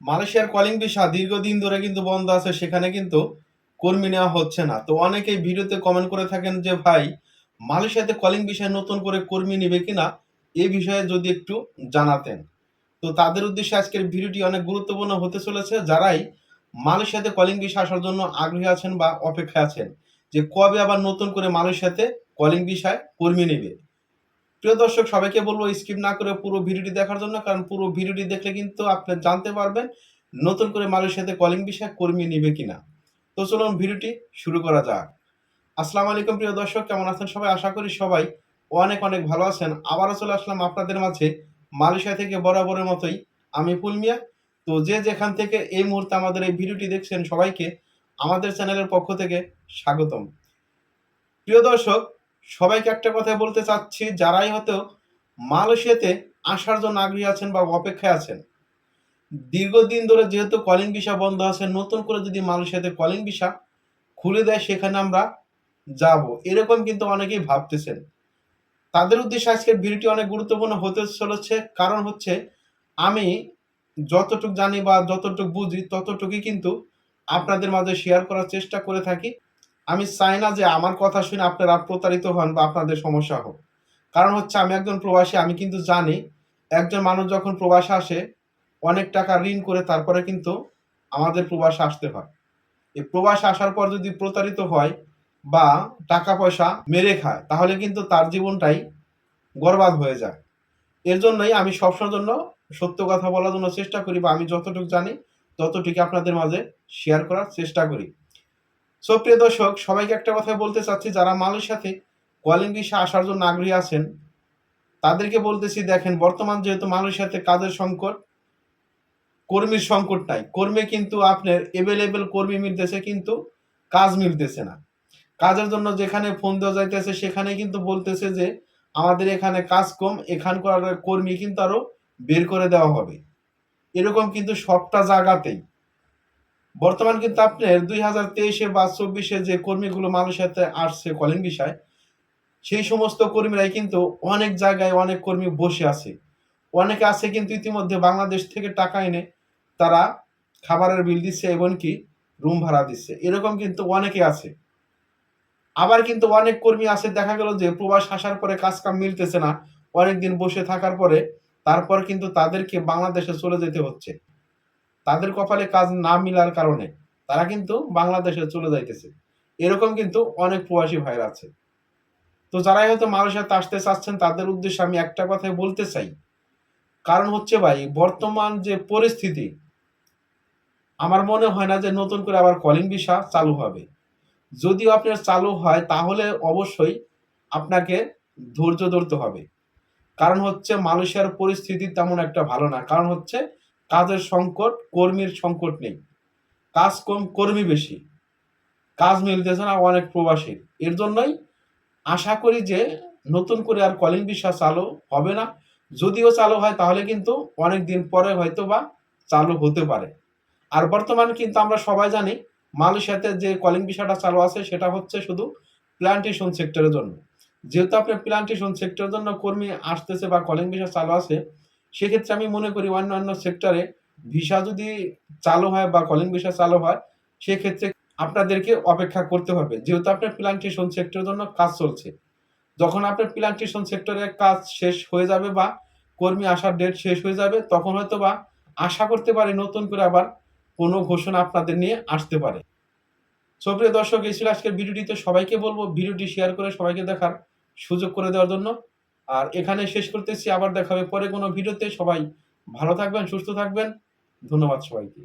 মালয়েশিয়ার calling visa দীর্ঘদিন ধরে কিন্তু বন্ধ আছে, সেখানে কিন্তু কর্মী নেওয়া হচ্ছে না। তো অনেকেই ভিডিওতে কমেন্ট করে থাকেন যে, ভাই, মালয়েশিয়াতে কলিং বিষয়ে নতুন করে কর্মী নেবে কিনা? এই বিষয়ে যদি একটু জানাতেন। তো তাদের উদ্দেশ্যে আজকের ভিডিওটি অনেক গুরুত্বপূর্ণ হতে চলেছে। যারাই মালয়েশিয়াতে কলিং ভিসা আসার জন্য আগ্রহী আছেন বা অপেক্ষায় আছেন, যে কবে আবার নতুন করে মালয়েশিয়াতে কলিং বিষয় কর্মী নেবে। প্রিয় দর্শক, সবাইকে বলব স্কিপ না করে পুরো ভিডিওটি দেখার জন্য, কারণ পুরো ভিডিওটি দেখলে কিন্তু আপনি জানতে পারবেন নতুন করে মালয়েশিয়াতে কলিং বিষয় কর্মী নেবে কিনা। তো চলুন ভিডিওটি শুরু করা যাক। আসসালামু আলাইকুম প্রিয় দর্শক, কেমন আছেন সবাই? আশা করি সবাই অনেক অনেক ভালো আছেন। আবারও চলে আসলাম আপনাদের মাঝে মালয়েশিয়া থেকে বরাবরের মতোই আমি ফুলমিয়া তো যে যেখান থেকে এই মুহূর্তে আমাদের এই ভিডিওটি দেখছেন সবাইকে আমাদের চ্যানেলের পক্ষ থেকে স্বাগতম। প্রিয় দর্শক সবাইকে একটা কথা বলতে চাচ্ছি, যারাই হয়তো মালয়েশিয়াতে আসার জন্য আগ্রহী আছেন বা অপেক্ষায় আছেন, দীর্ঘদিন ধরে যেহেতু কলিং ভিসা বন্ধ আছে, নতুন করে যদি মালয়েশিয়াতে কলিং ভিসা খুলে দেয়, সেখানে আমরা যাব। এরকম কিন্তু অনেকেই ভাবতেছেন। তাদের উদ্দেশ্যে আজকের ভিডিওটি অনেক গুরুত্বপূর্ণ হতে চলেছে। কারণ হচ্ছে, আমি যতটুকু জানি বা যতটুকু বুঝি, ততটুকুই কিন্তু আপনাদের মাঝে শেয়ার করার চেষ্টা করে থাকি। আমি চাই না যে আমার কথা শুনে আপনারা প্রতারিত হন বা আপনাদের সমস্যা হোক। কারণ হচ্ছে আমি একজন প্রবাসী, আমি কিন্তু জানি একজন মানুষ যখন প্রবাসে আসে, অনেক টাকা ঋণ করে তারপরে কিন্তু আমাদের প্রবাসে আসতে হয়। এই প্রবাসে আসার পর যদি প্রতারিত হয় বা টাকা পয়সা মেরে খায়, তাহলে কিন্তু তার জীবনটাই বরবাদ হয়ে যায়। এর জন্যই আমি সবসময়ের জন্য সত্য কথা বলার জন্য চেষ্টা করি বা আমি যতটুকু জানি ততটুকু আপনাদের মাঝে শেয়ার করার চেষ্টা করি। সো প্রিয় দর্শক, সবাইকে একটা কথা বলতে চাচ্ছি, যারা মালয়েশিয়াতে কলিং ভিসা আসার জন্য আগ্রহী আছেন, তাদেরকে বলতেছি, দেখেন, বর্তমান যেহেতু মালয়েশিয়াতে কাজের সংকট, কর্মীর সংকট নাই। কর্মী কিন্তু আপনার এভেলেবেল কর্মী মিলতেছে, কিন্তু কাজ মিলতেছে না। কাজের জন্য যেখানে ফোন দেওয়া যাইতেছে, সেখানে কিন্তু বলতেছে যে, আমাদের এখানে কাজ কম, এখানকার কর্মী কিন্তু আরও বের করে দেওয়া হবে। এরকম কিন্তু সবটা জায়গাতেই। বর্তমান কিন্তু আপনার দুই হাজার তেইশে বা চব্বিশে যে কর্মীগুলো মালয়েশিয়াতে আসছে কলিং বিষয়, সেই সমস্ত কর্মীরাই কিন্তু অনেক জায়গায় অনেক কর্মী বসে আছে। অনেকে আছে কিন্তু ইতিমধ্যে বাংলাদেশ থেকে টাকা এনে তারা খাবারের বিল দিচ্ছে এবং কি রুম ভাড়া দিচ্ছে। এরকম কিন্তু অনেকে আছে। আবার কিন্তু অনেক কর্মী আছে, দেখা গেল যে প্রবাস আসার পরে কাজ কাম মিলতেছে না, অনেকদিন বসে থাকার পরে তারপর কিন্তু তাদেরকে বাংলাদেশে চলে যেতে হচ্ছে। তাদের কপালে কাজ না মিলার কারণে তারা কিন্তু বাংলাদেশে চলে যাইতেছে। এরকম কিন্তু অনেক প্রবাসী ভাইরা আছে। তো যারাই হয়তো মালয়েশিয়াতে আসতে চাচ্ছেন, তাদের উদ্দেশ্যে আমি একটা কথাই বলতে চাই। কারণ হচ্ছে ভাই, বর্তমান যে পরিস্থিতি, আমার মনে হয় না যে নতুন করে আবার কলিং ভিসা চালু হবে। যদিও আপনার চালু হয়, তাহলে অবশ্যই আপনাকে ধৈর্য ধরতে হবে। কারণ হচ্ছে মালয়েশিয়ার পরিস্থিতি তেমন একটা ভালো না। কারণ হচ্ছে কাজের সংকট, কর্মীর সংকট নেই। কাজ কম, কর্মী বেশি। কাজ মিলতেছে না, অনেক প্রবাসী। এর জন্যই আশা করি যে নতুন করে আর কলিং ভিসা চালু হবে না। যদিও চালু হয়, তাহলে কিন্তু অনেক দিন পরে হয়তো বা চালু হতে পারে। আর বর্তমানে কিন্তু আমরা সবাই জানি, মালয়েশিয়াতে যে কলিং ভিসাটা চালু আছে, সেটা হচ্ছে শুধু প্ল্যান্টেশন সেক্টরের জন্য। যেহেতু আপনার প্ল্যান্টেশন সেক্টরের জন্য কর্মী আসতেছে বা কলিং ভিসা চালু আছে সেক্ষেত্রে আমি মনে করি অন্যান্য সেক্টরে ভিসা যদি চালু হয় বা কলিং ভিসা চালু হয়, সেক্ষেত্রে আপনাদেরকে অপেক্ষা করতে হবে। যেহেতু আপনার প্ল্যান্টেশন সেক্টরের জন্য কাজ চলছে। যখন আপনার প্ল্যান্টেশন সেক্টরের কাজ শেষ হয়ে যাবে বা কর্মী আসার ডেট শেষ হয়ে যাবে, তখন হয়তো বা আশা করতে পারে নতুন করে আবার কোনো ঘোষণা আপনাদের নিয়ে আসতে পারে। সুপ্রিয় দর্শক, এই ছিল আজকের ভিডিওটিতে সবাইকে বলব, ভিডিওটি শেয়ার করে সবাইকে দেখার সুযোগ করে দেওয়ার জন্য। আর এখানে শেষ করতেছি, আবার দেখা হবে পরে কোনো ভিডিওতে। সবাই ভালো থাকবেন, সুস্থ থাকবেন। ধন্যবাদ সবাইকে।